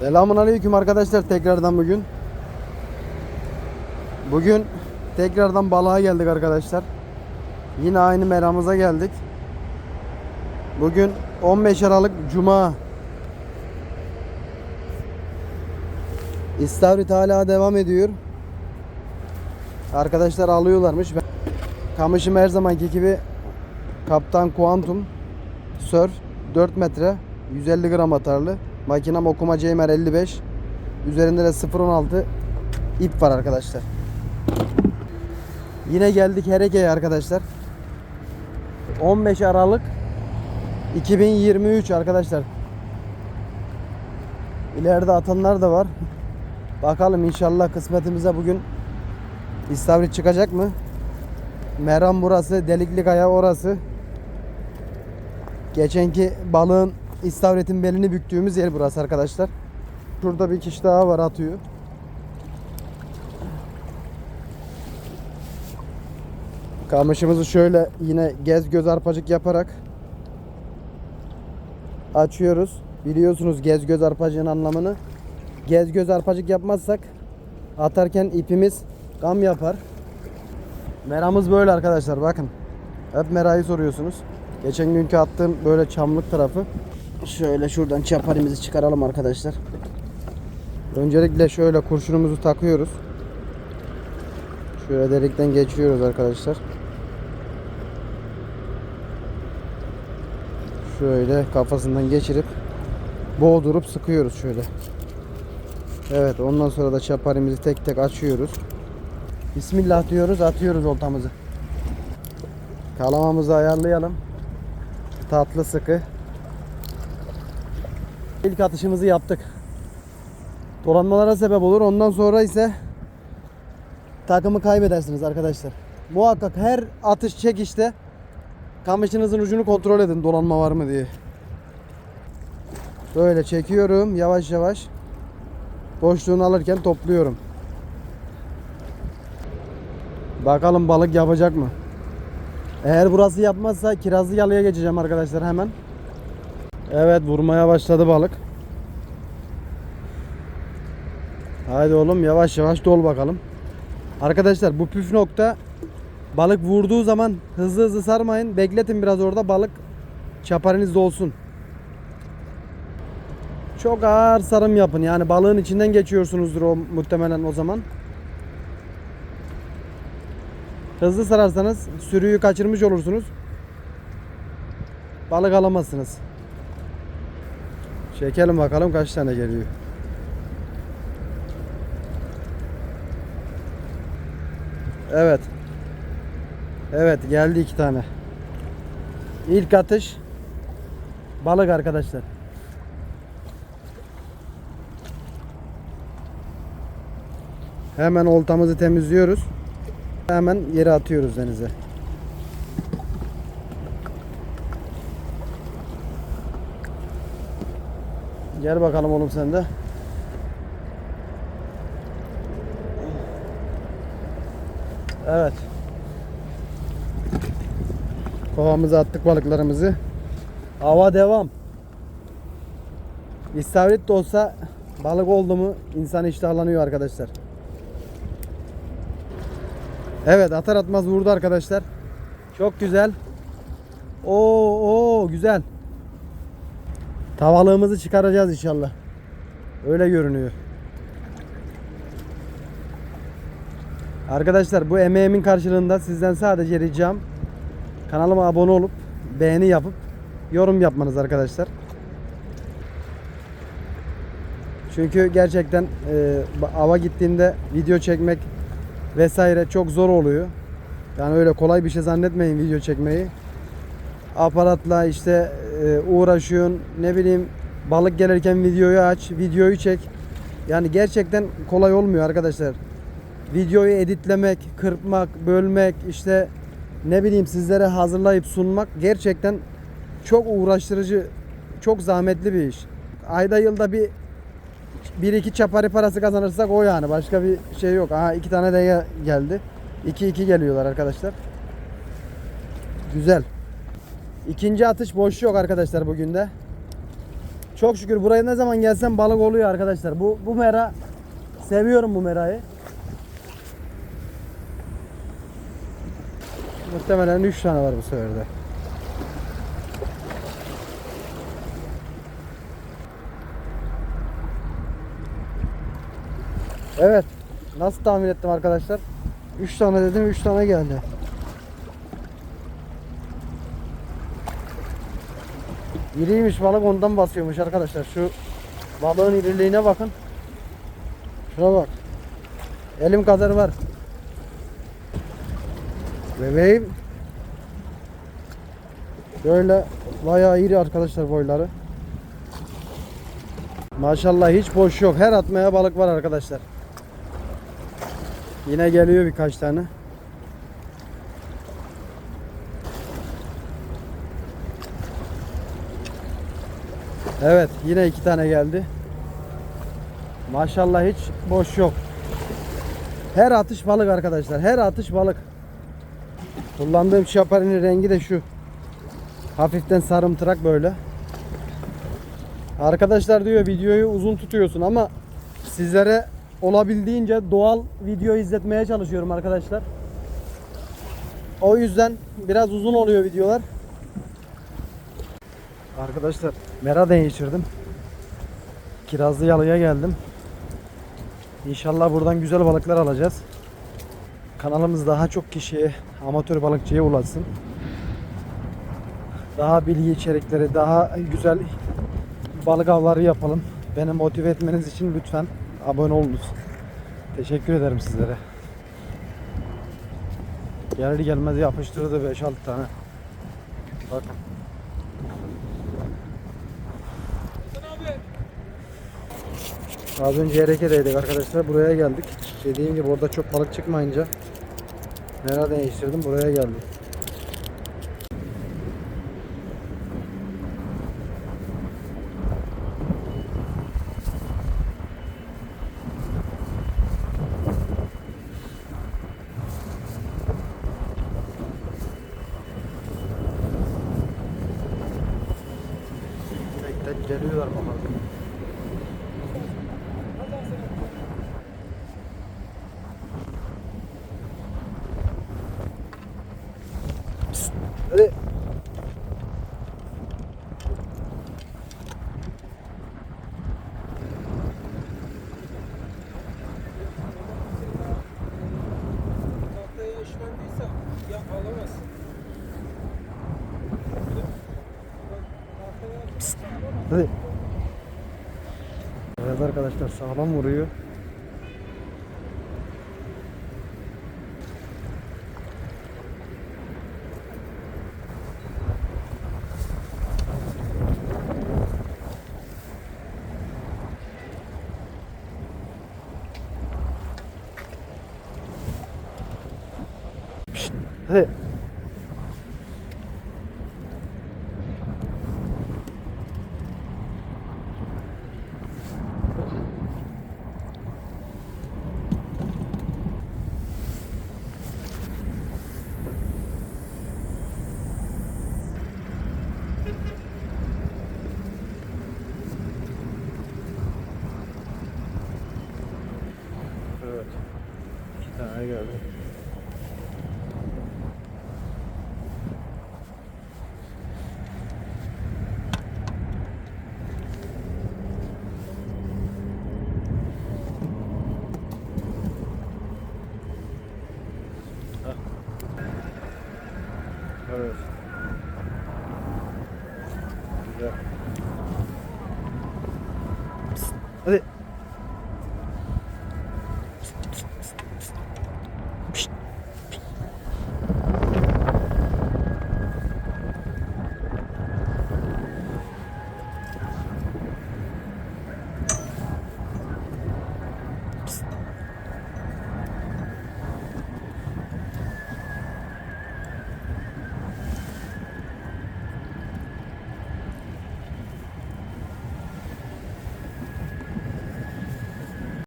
Selamun aleyküm arkadaşlar tekrardan bugün. Bugün tekrardan balığa geldik arkadaşlar. Yine aynı meramıza geldik. Bugün 15 Aralık Cuma. İstavrit hala devam ediyor. Arkadaşlar alıyorlarmış. Ben kamışım her zamanki gibi Kaptan Quantum Surf 4 metre 150 gram atarlı. Makinem okuma Ceymer 55. Üzerinde de 0.16 ip var arkadaşlar. Yine geldik Hereke'ye arkadaşlar. 15 Aralık 2023 arkadaşlar. İleride atanlar da var. Bakalım inşallah kısmetimize bugün istavrit çıkacak mı? Meram burası, Delikli Kaya orası. Geçenki balığın istavretin belini büktüğümüz yer burası arkadaşlar. Şurada bir kişi daha var atıyor. Kamışımızı şöyle yine gez göz arpacık yaparak açıyoruz. Biliyorsunuz gez göz arpacığın anlamını. Gez göz arpacık yapmazsak atarken ipimiz gam yapar. Meramız böyle arkadaşlar bakın. Hep merayı soruyorsunuz. Geçen günkü attığım böyle çamlık tarafı. Şöyle şuradan çaparimizi çıkaralım arkadaşlar. Öncelikle şöyle kurşunumuzu takıyoruz. Şöyle delikten geçiyoruz arkadaşlar. Şöyle kafasından geçirip boğdurup sıkıyoruz şöyle. Evet ondan sonra da çaparimizi tek tek açıyoruz. Bismillah diyoruz atıyoruz oltamızı. Kalamamızı ayarlayalım. Tatlı sıkı. İlk atışımızı yaptık. Dolanmalara sebep olur. Ondan sonra ise takımı kaybedersiniz arkadaşlar. Muhakkak her atış çekişte kamışınızın ucunu kontrol edin dolanma var mı diye. Böyle çekiyorum yavaş yavaş. Boşluğunu alırken topluyorum. Bakalım balık yapacak mı? Eğer burası yapmazsa kirazlı yalıya geçeceğim arkadaşlar hemen. Evet vurmaya başladı balık. Haydi oğlum yavaş yavaş dol bakalım. Arkadaşlar bu püf nokta balık vurduğu zaman hızlı hızlı sarmayın. Bekletin biraz orada balık çaparınız dolsun. Çok ağır sarım yapın. Yani balığın içinden geçiyorsunuzdur o muhtemelen o zaman. Hızlı sararsanız sürüyü kaçırmış olursunuz. Balık alamazsınız. Çekelim bakalım kaç tane geliyor. Evet. Evet geldi iki tane. İlk atış balık arkadaşlar. Hemen oltamızı temizliyoruz. Hemen yere atıyoruz denize. Gel bakalım oğlum sen de. Evet. Kovamıza attık balıklarımızı. Hava devam. İstavrit de olsa balık oldu mu insan iştahlanıyor arkadaşlar. Evet atar atmaz vurdu arkadaşlar. Çok güzel. Oo, oo güzel. Tavalığımızı çıkaracağız inşallah. Öyle görünüyor. Arkadaşlar bu emeğimin karşılığında sizden sadece ricam kanalıma abone olup beğeni yapıp yorum yapmanız arkadaşlar. Çünkü gerçekten e, ava gittiğimde video çekmek vesaire çok zor oluyor. Yani öyle kolay bir şey zannetmeyin video çekmeyi. Aparatla işte uğraşıyorsun. Ne bileyim balık gelirken videoyu aç, videoyu çek. Yani gerçekten kolay olmuyor arkadaşlar. Videoyu editlemek, kırpmak, bölmek, işte ne bileyim sizlere hazırlayıp sunmak gerçekten çok uğraştırıcı, çok zahmetli bir iş. Ayda yılda bir bir iki çapari parası kazanırsak o yani. Başka bir şey yok. Aha iki tane de gel- geldi. 2 iki geliyorlar arkadaşlar. Güzel. İkinci atış boş yok arkadaşlar bugün de. Çok şükür buraya ne zaman gelsem balık oluyor arkadaşlar. Bu bu mera seviyorum bu merayı. Muhtemelen 3 tane var bu sefer de. Evet. Nasıl tahmin ettim arkadaşlar? 3 tane dedim 3 tane geldi. İriymiş balık ondan basıyormuş arkadaşlar. Şu balığın iriliğine bakın. Şuna bak. Elim kadar var. Bebeğim. Böyle bayağı iri arkadaşlar boyları. Maşallah hiç boş yok. Her atmaya balık var arkadaşlar. Yine geliyor birkaç tane. Evet yine iki tane geldi. Maşallah hiç boş yok. Her atış balık arkadaşlar. Her atış balık. Kullandığım şaparinin rengi de şu. Hafiften sarımtırak böyle. Arkadaşlar diyor videoyu uzun tutuyorsun ama sizlere olabildiğince doğal video izletmeye çalışıyorum arkadaşlar. O yüzden biraz uzun oluyor videolar. Arkadaşlar mera değiştirdim. Kirazlı yalıya geldim. İnşallah buradan güzel balıklar alacağız. Kanalımız daha çok kişiye, amatör balıkçıya ulaşsın. Daha bilgi içerikleri, daha güzel balık avları yapalım. Beni motive etmeniz için lütfen abone olunuz. Teşekkür ederim sizlere. Gelir gelmez yapıştırdı 5-6 tane. Bakın. Az önce Ereke'deydik arkadaşlar. Buraya geldik. Dediğim gibi orada çok balık çıkmayınca Mera değiştirdim. Buraya geldim. Tek tek geliyorlar bakalım. Psst, Hadi. Alamazsın. Hadi. Evet arkadaşlar sağlam vuruyor. Hadi. Evet. İki tane geldi. Hah. Evet. Güzel. Psst, hadi.